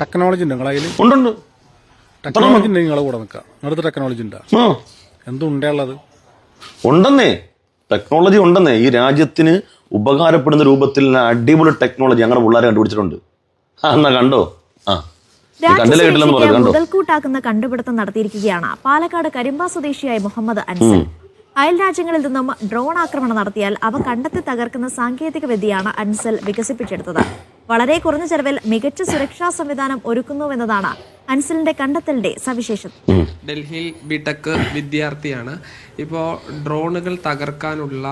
Technology ഉണ്ട് നിങ്ങളതിൽ ഉണ്ടുണ്ട് technology ഉണ്ട്. നിങ്ങളെ കൂടെ നിൽക്കാം. നിങ്ങളുടെ ടെക്നോളജി ഉണ്ടാ? ആ. എന്തുണ്ടേ ഉള്ളത്? ഉണ്ടെന്നേ. ടെക്നോളജി ഉണ്ടെന്നേ. ഈ രാജ്യത്തിന് ഉപകാരപ്പെടുന്ന രൂപത്തിൽ അടിപൊളി ടെക്നോളജി ഞങ്ങളുടെ പിള്ളേരെ കണ്ടുപിടിച്ചിട്ടുണ്ട്. ആ എന്നാ കണ്ടോ? ആ. മുതൽക്കൂട്ടാക്കുന്ന കണ്ടുപിടുത്തം നടത്തിയിരിക്കുകയാണ്. പാലക്കാട് കരിമ്പ സ്വദേശിയായ മുഹമ്മദ് അൻസൽ അയൽ രാജ്യങ്ങളിൽ നിന്നും ഡ്രോൺ ആക്രമണം നടത്തിയാൽ അവ കണ്ടെത്തി തകർക്കുന്ന സാങ്കേതിക വിദ്യയാണ് അൻസൽ വികസിപ്പിച്ചെടുത്തത്. വളരെ കുറഞ്ഞ ചെലവിൽ മികച്ച സുരക്ഷാ സംവിധാനം ഒരുക്കുന്നുവെന്നതാണ് അൻസലിന്റെ കണ്ടെത്തലിന്റെ സവിശേഷത. ഡൽഹിയിൽ ബിടെക് വിദ്യാർത്ഥിയാണ്. ഇപ്പോൾ ഡ്രോണുകൾ തകർക്കാനുള്ള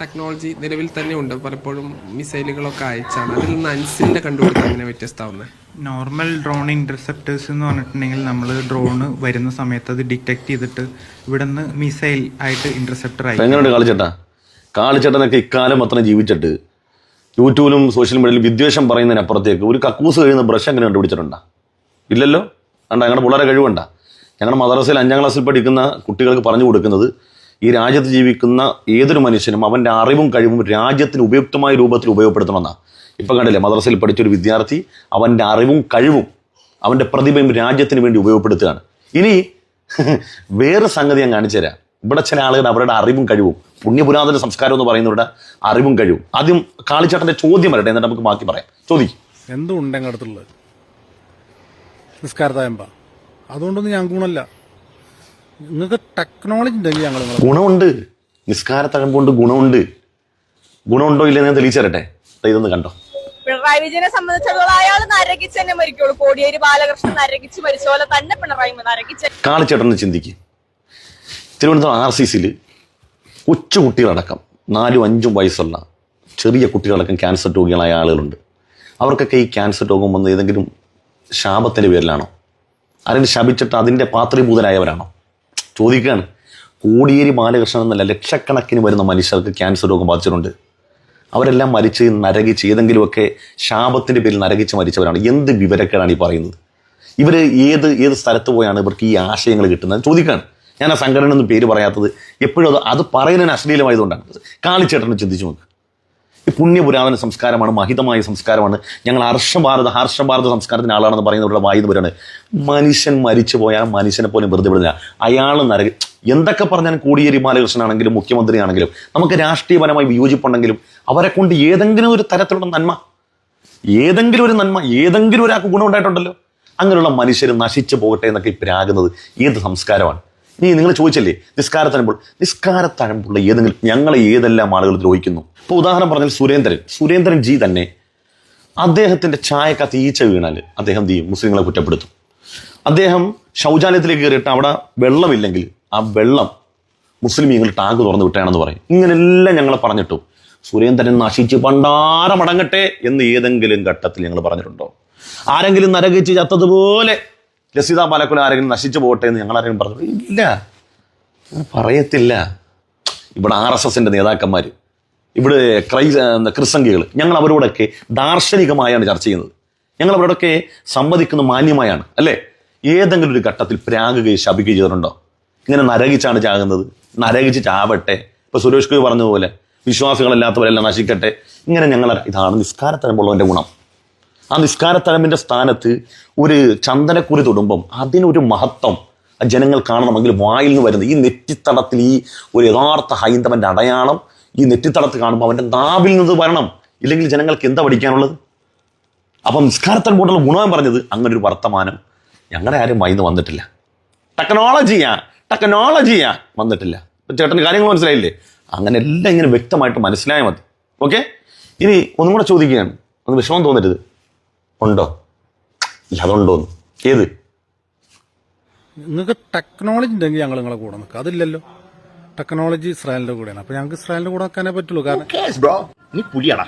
ടെക്നോളജി നിലവിൽ തന്നെ ഉണ്ട്. പലപ്പോഴും മിസൈലുകളൊക്കെ അയച്ചാണ്. അതിൽ നിന്ന് അൻസിലിന്റെ കണ്ടുപിടുത്തം എങ്ങനെ വ്യത്യസ്തമാവുന്നത് നോർമൽ ഡ്രോൺ ഇന്റർസെപ്റ്റേഴ്സ് എന്ന് പറഞ്ഞിട്ടുണ്ടെങ്കിൽ നമ്മൾ ഡ്രോണ് വരുന്ന സമയത്ത് അത് ഡിറ്റക്ട് ചെയ്തിട്ട് ഇവിടെ നിന്ന് മിസൈൽ ആയിട്ട് ഇന്റർസെപ്റ്റർ ആയി. കാളിച്ചേട്ടാ? കാളിച്ചേട്ടനൊക്കെ ഇക്കാലം അത്ര ജീവിച്ചിട്ട് യൂട്യൂബിലും സോഷ്യൽ മീഡിയയിലും വിദ്വേഷം പറയുന്നതിനപ്പുറത്തേക്ക് ഒരു കക്കൂസ് കഴിയുന്ന ബ്രഷ് എങ്ങനെ കണ്ടുപിടിച്ചിട്ടുണ്ടോ? ഇല്ലല്ലോ? കണ്ട ഞങ്ങളുടെ പിള്ളേരെ കഴിവുണ്ട. ഞങ്ങളുടെ മദ്രസയിൽ അഞ്ചാം ക്ലാസ്സിൽ പഠിക്കുന്ന കുട്ടികൾക്ക് പറഞ്ഞു കൊടുക്കുന്നത് ഈ രാജ്യത്ത് ജീവിക്കുന്ന ഏതൊരു മനുഷ്യനും അവന്റെ അറിവും കഴിവും രാജ്യത്തിന് ഉപയുക്തമായ രൂപത്തിൽ ഉപയോഗപ്പെടുത്തണമെന്നാണ് ഇപ്പം കണ്ടില്ലേ മദ്രസയിൽ പഠിച്ചൊരു വിദ്യാർത്ഥി അവന്റെ അറിവും കഴിവും അവന്റെ പ്രതിഭയും രാജ്യത്തിന് വേണ്ടി ഉപയോഗപ്പെടുത്തുകയാണ്. ഇനി വേറെ സംഗതി ഞാൻ കാണിച്ചു തരാം ഇവിടെ ചില ആളുകൾ അവരുടെ അറിവും കഴിവും പുണ്യപുരാതന സംസ്കാരം എന്ന് പറയുന്നവരുടെ അറിവും കഴിവും. ആദ്യം കാളിച്ചാട്ടന്റെ ചോദ്യം വരട്ടെ എന്നിട്ട് നമുക്ക് ബാക്കി പറയാം. ചോദിക്കും. എന്തുണ്ട് ഞങ്ങളുടെ അടുത്തുള്ളത്? നിസ്കാരത്തായമ്പ അതുകൊണ്ടൊന്നും ഞാൻ ഗുണമല്ല. നിങ്ങൾക്ക് ടെക്നോളജി ഉണ്ടെങ്കിൽ ഞങ്ങൾ ഗുണമുണ്ട്. നിസ്കാര തഴമ്പുകൊണ്ട് ഗുണമുണ്ട്. ഗുണമുണ്ടോ ഇല്ലെന്ന് ഞാൻ തെളിയിച്ചു തരട്ടെ ഇതൊന്ന് കണ്ടോ. പിണറായി വിജയനെ സംബന്ധിച്ചിടത്തോളം അയാൾ നരകിച്ച് തന്നെ മരിക്കുള്ളൂ. കോടിയേരി ബാലകൃഷ്ണൻ നരകിച്ച് മരിച്ച പോലെ തന്നെ പിണറായി നരകിച്ച് കാളിച്ചേട്ടൻ ചിന്തിക്ക്. തിരുവനന്തപുരം ആർ സി സിയിൽ കൊച്ചു കുട്ടികളടക്കം നാലും അഞ്ചും വയസ്സുള്ള ചെറിയ കുട്ടികളടക്കം ക്യാൻസർ രോഗികളായ ആളുകളുണ്ട്. അവർക്കൊക്കെ ഈ ക്യാൻസർ രോഗം വന്ന് ഏതെങ്കിലും ശാപത്തിന്റെ പേരിലാണോ? ആരെങ്കിലും ശപിച്ചിട്ട് അതിന്റെ പാത്രീഭൂതരായവരാണോ? ചോദിക്കുകയാണ്. കോടിയേരി ബാലകൃഷ്ണൻ എന്നല്ല ലക്ഷക്കണക്കിന് വരുന്ന മനുഷ്യർക്ക് ക്യാൻസർ രോഗം ബാധിച്ചിട്ടുണ്ട്. അവരെല്ലാം മരിച്ച് നരകിച്ച് ഏതെങ്കിലുമൊക്കെ ശാപത്തിന്റെ പേരിൽ നരകിച്ച് മരിച്ചവരാണ്. എന്ത് വിവരക്കേടാണ് ഈ പറയുന്നത്? ഇവർ ഏത് ഏത് സ്ഥലത്ത് പോയാണ് ഇവർക്ക് ഈ ആശയങ്ങൾ കിട്ടുന്നത്? ചോദിക്കുകയാണ്. ഞാൻ ആ സംഘടന ഒന്നും പേര് പറയാത്തത് എപ്പോഴും അത് അത് പറയുന്നതിന് അശ്ലീലമായതുകൊണ്ടാണ്. കാളിച്ചേട്ടനെ ചിന്തിച്ചു നോക്ക്. ഈ പുണ്യപുരാതന സംസ്കാരമാണ് മഹിതമായ സംസ്കാരമാണ്. ഞങ്ങൾ ഹർഷഭാരത ഹർഷഭാരത സംസ്കാരത്തിന് ആളാണെന്ന് പറയുന്നവരുടെ വായുന്ന പുരാണ് മനുഷ്യൻ മരിച്ചു പോയാൽ മനുഷ്യനെ പോലും വെറുതെ വിടില്ല അയാൾ നരക എന്തൊക്കെ പറഞ്ഞാലും കോടിയേരി ബാലകൃഷ്ണനാണെങ്കിലും മുഖ്യമന്ത്രിയാണെങ്കിലും നമുക്ക് രാഷ്ട്രീയപരമായി വിയോജിപ്പുണ്ടെങ്കിലും അവരെ കൊണ്ട് ഏതെങ്കിലും ഒരു തരത്തിലുള്ള നന്മ ഏതെങ്കിലും ഒരു നന്മ ഏതെങ്കിലും ഒരാൾക്ക് ഗുണമുണ്ടായിട്ടുണ്ടല്ലോ. അങ്ങനെയുള്ള മനുഷ്യർ നശിച്ചു പോകട്ടെ എന്നൊക്കെ ഇപ്പം ആകുന്നത് ഏത് സംസ്കാരമാണ്? നീ നിങ്ങൾ ചോദിച്ചല്ലേ? നിസ്കാരത്തഴമ്പുൾ നിസ്കാരത്തഴമ്പുള്ള ഏതെങ്കിലും ഞങ്ങളെ ഏതെല്ലാം ആളുകൾ ദ്രോഹിക്കുന്നു? ഇപ്പോൾ ഉദാഹരണം പറഞ്ഞാൽ സുരേന്ദ്രൻ. സുരേന്ദ്രൻ ജി തന്നെ അദ്ദേഹത്തിന്റെ ചായക്കകത്ത് തീച്ച വീണാൽ അദ്ദേഹം എന്ത് ചെയ്യും? മുസ്ലിങ്ങളെ കുറ്റപ്പെടുത്തും. അദ്ദേഹം ശൗചാലയത്തിലേക്ക് കയറിയിട്ട് അവിടെ വെള്ളമില്ലെങ്കിൽ ആ വെള്ളം മുസ്ലിം മുസ്ലിമീങ്ങൾ ടാങ്ക് തുറന്നു വിട്ടാണെന്ന് പറയും. ഇങ്ങനെല്ലാം ഞങ്ങൾ പറഞ്ഞിട്ടു. സുരേന്ദ്രൻ നശിച്ച് പണ്ടാരമടങ്ങട്ടെ എന്ന് ഏതെങ്കിലും ഘട്ടത്തിൽ ഞങ്ങൾ പറഞ്ഞിട്ടുണ്ടോ? ആരെങ്കിലും നരകിച്ച് ചത്തതുപോലെ ലസിത പാലക്കുല ആരെങ്കിലും നശിച്ചു പോകട്ടെ എന്ന് ഞങ്ങൾ ആരെങ്കിലും പറഞ്ഞു? ഇല്ല. പറയത്തില്ല. ഇവിടെ ആർ എസ് എസിന്റെ നേതാക്കന്മാർ ഇവിടെ ക്രൈ എന്താ ക്രിസംഖികൾ ഞങ്ങൾ അവരോടൊക്കെ ദാർശനികമായാണ് ചർച്ച ചെയ്യുന്നത്. ഞങ്ങൾ അവരോടൊക്കെ സമ്മതിക്കുന്ന മാന്യമായാണ് അല്ലേ? ഏതെങ്കിലും ഒരു ഘട്ടത്തിൽ പ്രാഗുകയും ശപിക്കുകയും ചെയ്തിട്ടുണ്ടോ? ഇങ്ങനെ നരകിച്ചാണ് ചാകുന്നത്. നരകിച്ച് ചാവട്ടെ. ഇപ്പൊ സുരേഷ് ഗോപി പറഞ്ഞതുപോലെ വിശ്വാസികളല്ലാത്തവരെല്ലാം നശിക്കട്ടെ. ഇങ്ങനെ ഞങ്ങൾ ഇതാണ് നിസ്കാരത്തരമുള്ളവന്റെ ഗുണം. ആ നിസ്കാരത്തഴമ്പിന്റെ സ്ഥാനത്ത് ഒരു ചന്ദനക്കുറി തൊടുമ്പം അതിനൊരു മഹത്വം ജനങ്ങൾ കാണണമെങ്കിൽ വായിൽ നിന്ന് വരുന്നത് ഈ നെറ്റിത്തടത്തിൽ ഈ ഒരു യഥാർത്ഥ ഹൈന്ദവന്റെ അടയാളം ഈ നെറ്റിത്തടത്ത് കാണുമ്പോൾ അവന്റെ നാവിൽ നിന്ന് വരണം. ഇല്ലെങ്കിൽ ജനങ്ങൾക്ക് എന്താ പഠിക്കാനുള്ളത്? അപ്പം നിസ്കാരത്തഴമ്പോട്ടുള്ള ഗുണം പറഞ്ഞത് അങ്ങനെ ഒരു വർത്തമാനം ഞങ്ങളുടെ ആരും മൈന്ന് വന്നിട്ടില്ല. ടെക്നോളജിയാ ടെക്നോളജിയാ വന്നിട്ടില്ല. ഇപ്പം ചേട്ടന് കാര്യങ്ങൾ മനസ്സിലായില്ലേ? അങ്ങനെ എല്ലാം ഇങ്ങനെ വ്യക്തമായിട്ട് മനസ്സിലായാൽ മതി. ഓക്കെ? ഇനി ഒന്നും കൂടെ ചോദിക്കുകയാണ്. ഒന്ന് വിഷമം തോന്നരുത്. ഉണ്ടോ? ഇല്ല അതുണ്ടോന്ന് ഏത്? നിങ്ങൾക്ക് ടെക്നോളജി ഉണ്ടെങ്കിൽ ഞങ്ങൾ നിങ്ങളെ കൂടെ നിൽക്കുക അതില്ലല്ലോ. ടെക്നോളജി ഇസ്രായേലിന്റെ കൂടെയാണ്. അപ്പൊ ഞങ്ങൾക്ക് ഇസ്രായേലിന്റെ കൂടെ നിൽക്കാനേ പറ്റുള്ളൂ. കാരണം നീ പുലിയാടാ.